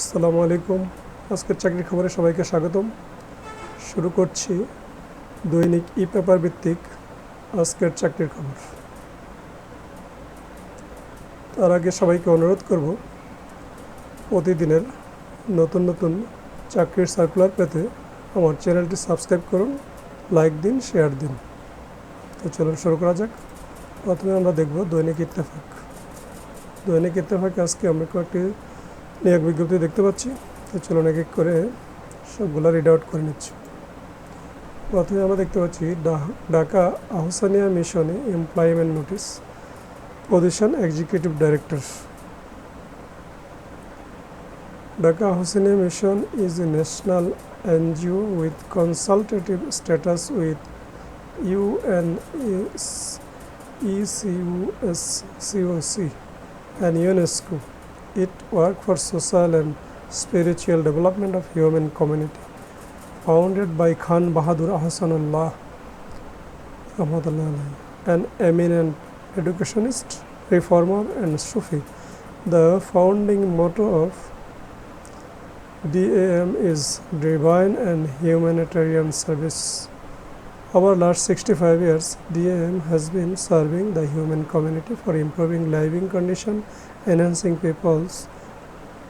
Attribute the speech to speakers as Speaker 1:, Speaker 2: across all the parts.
Speaker 1: আসসালামু আলাইকুম। আজকের চাকরির খবরে সবাইকে স্বাগতম। শুরু করছি দৈনিক ই পেপার ভিত্তিক আজকের চাকরির খবর। তার আগে সবাইকে অনুরোধ করব, প্রতিদিনের নতুন নতুন চাকরির সার্কুলার পেতে আমার চ্যানেলটি সাবস্ক্রাইব করুন লাইক দিন শেয়ার দিন। তো চলুন শুরু করা যাক। প্রথমে আমরা দেখব দৈনিক ইত্তেফাক। দৈনিক ইত্তেফাকে আজকে আমরা কয়েকটি নিয়োগ বিজ্ঞপ্তি দেখতে পাচ্ছি। তো চলুন এক এক করে সবগুলো রিড আউট করে নিচ্ছি। প্রথমে আমরা দেখতে পাচ্ছি ঢাকা আহসানিয়া মিশনে employment notice position executive director Dhaka Ahsania mission is a national NGO with consultative status with UN ECUSCOC and UNESCO. It work for social and spiritual development of human community. Founded by Khan Bahadur alayhi, an eminent educationist, reformer, and Sufi. The founding motto of DAM is divine and humanitarian service. Over last 65 years, DAM has been serving the human community for improving living condition, enhancing people's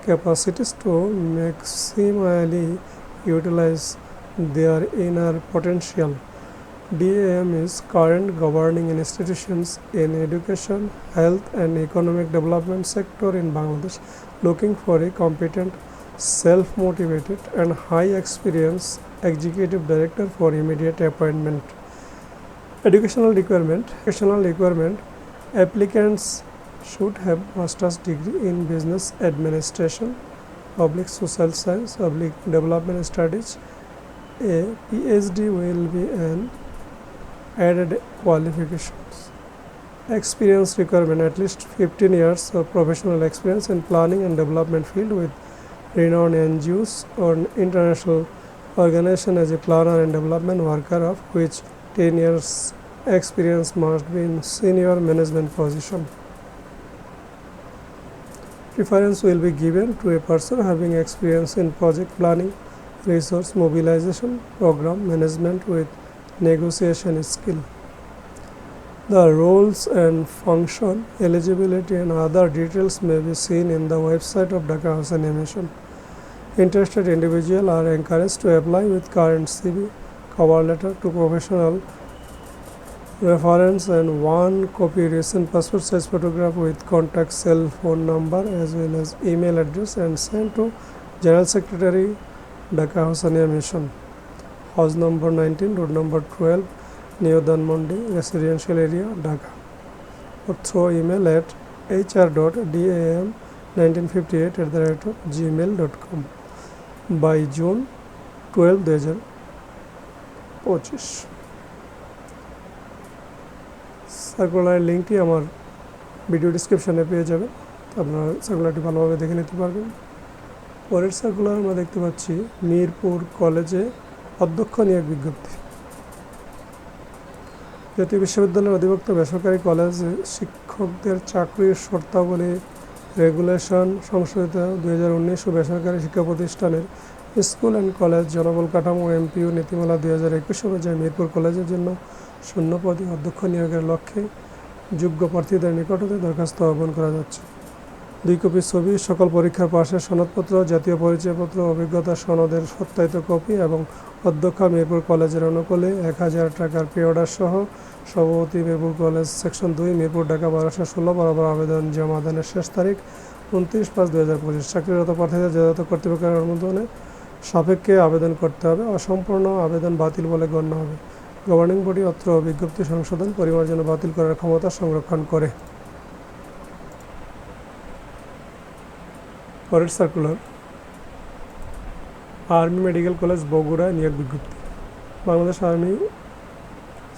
Speaker 1: capacities to maximally utilize their inner potential. DAM is current governing institutions in education, health and economic development sector in Bangladesh looking for a competent, self-motivated and high experience executive director for immediate appointment. Educational requirement, educational requirement, applicants should have master's degree in business administration, public social science, public development studies. A PhD will be an added qualifications. Experience requirement at least 15 years of professional experience in planning and development field with renowned NGOs or international organization as a planner and development worker of which 10 years experience must be in senior management position. Preference will be given to a person having experience in project planning, resource mobilization, program management with negotiation skill. The roles and function, eligibility and other details may be seen in the website of Dhaka House Animation. Interested individuals are encouraged to apply with current CV, cover letter to professional reference and one copy recent passport size photograph with contact cell phone number as well as email address and sent to General Secretary Dhaka Hosania Mission. House number 19, road number 12, New Dhanmondi, residential area, Dhaka. Or through email at hr.dam1958 at the rate of gmail.com by June 12, 2025. Circular লিঙ্কটি আমার video ডিসক্রিপশনে পেয়ে যাবেন আপনারা সার্কুলারটি ভালোভাবে দেখে নিতে পারবেন পরের সার্কুলার আমরা দেখতে পাচ্ছি মিরপুর কলেজে অধ্যক্ষ নিয়োগ বিজ্ঞপ্তি জাতীয় বিশ্ববিদ্যালয়ের অধিভুক্ত বেসরকারি কলেজে শিক্ষকদের চাকরির শর্তাবলী রেগুলেশন সংশোধিত দুই উনিশ ও বেসরকারি শিক্ষা প্রতিষ্ঠানের স্কুল অ্যান্ড কলেজ জনবল কাঠামো এমপিও নীতিমালা দুই হাজার একুশ অনুযায়ী মিরপুর কলেজের জন্য শূন্য পদে অধ্যক্ষ নিয়োগের লক্ষ্যে যোগ্য প্রার্থীদের নিকটতে দরখাস্ত আহ্বান করা যাচ্ছে। দুই কপি ছবি, সকল পরীক্ষার পাশের সনদপত্র, জাতীয় পরিচয়পত্র, অভিজ্ঞতা সনদের সত্যায়িত কপি এবং অধ্যক্ষ মিরপুর কলেজের অনুকূলে এক হাজার টাকার পে অর্ডার সহ সভাপতি মিরপুর কলেজ সেকশন দুই, মিরপুর ঢাকা বারোশো ষোলো বরাবর আবেদন জমা দানের শেষ তারিখ উনত্রিশ পাঁচ দু হাজার পঁচিশ। চাকরিরত প্রার্থীদের যথাযথ কর্তৃপক্ষের অনুমোদনে সাপেক্ষে আবেদন করতে হবে। অসম্পূর্ণ আবেদন বাতিল বলে গণ্য হবে। গভর্নিং বডি অত্র বিজ্ঞপ্তি সংশোধন পরিমার্জন বাতিল করার ক্ষমতা সংরক্ষণ করে। পরের circular army medical college Bogura নিয়োগ বিজ্ঞপ্তি বাংলাদেশ আর্মি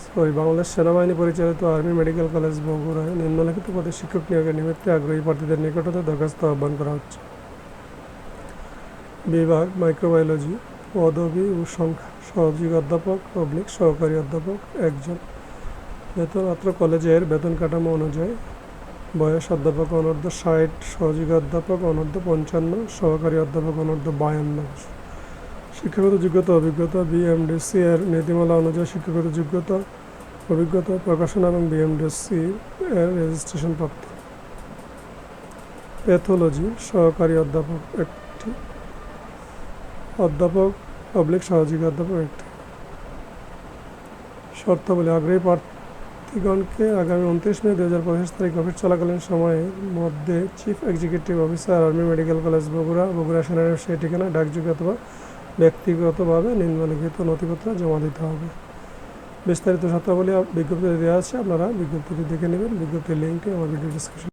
Speaker 1: সরি বাংলাদেশ সেনাবাহিনী পরিচালিত আর্মি মেডিকেল কলেজ বগুড়ায় নিম্নলিখিত পদে শিক্ষক নিয়োগের নিমিত্তে আগ্রহী প্রার্থীদের নিকট হতে দরখাস্ত আহ্বান করা হচ্ছে বিভাগ মাইক্রোবায়োলজি পদবী ও সংখ্যা সহযোগী অধ্যাপক পাবলিক সহকারী অধ্যাপক একজন বেতন অত্র কলেজের বেতন কাঠামো অনুযায়ী বয়স অধ্যাপক অনূর্ধ্ব ষাট, সহযোগী অধ্যাপক অনূর্ধ্ব পঞ্চান্ন, সহকারী অধ্যাপক অনূর্ধ্ব বায়ান্ন শিক্ষাগত যোগ্যতা, অভিজ্ঞতা বিএমডিসি এর নীতিমালা অনুযায়ী শিক্ষাগত যোগ্যতা, অভিজ্ঞতা প্রকাশনা এবং বিএমডিসি এর রেজিস্ট্রেশন প্রাপ্ত। প্যাথোলজি সহকারী অধ্যাপক একটি। অধ্যাপক পাবলিক সহযোগী অধ্যাপক একটি। শর্তাবলী, আগ্রহী প্রার্থীগণকে আগামী উনত্রিশ মে দু হাজার পঁচিশ তারিখ অফিস চলাকালীন সময়ের মধ্যে chief executive officer army medical college Bogura Bogura সেনারের সেই ঠিকানা, ডাকযোগে অথবা ব্যক্তিগতভাবে নিম্নলিখিত নথিপত্র জমা দিতে হবে। বিস্তারিত শর্তাবলী বিজ্ঞপ্তি দেওয়া আছে, আপনারা বিজ্ঞপ্তিটি দেখে নেবেন। বিজ্ঞপ্তির লিঙ্কটি আমার ভিডিও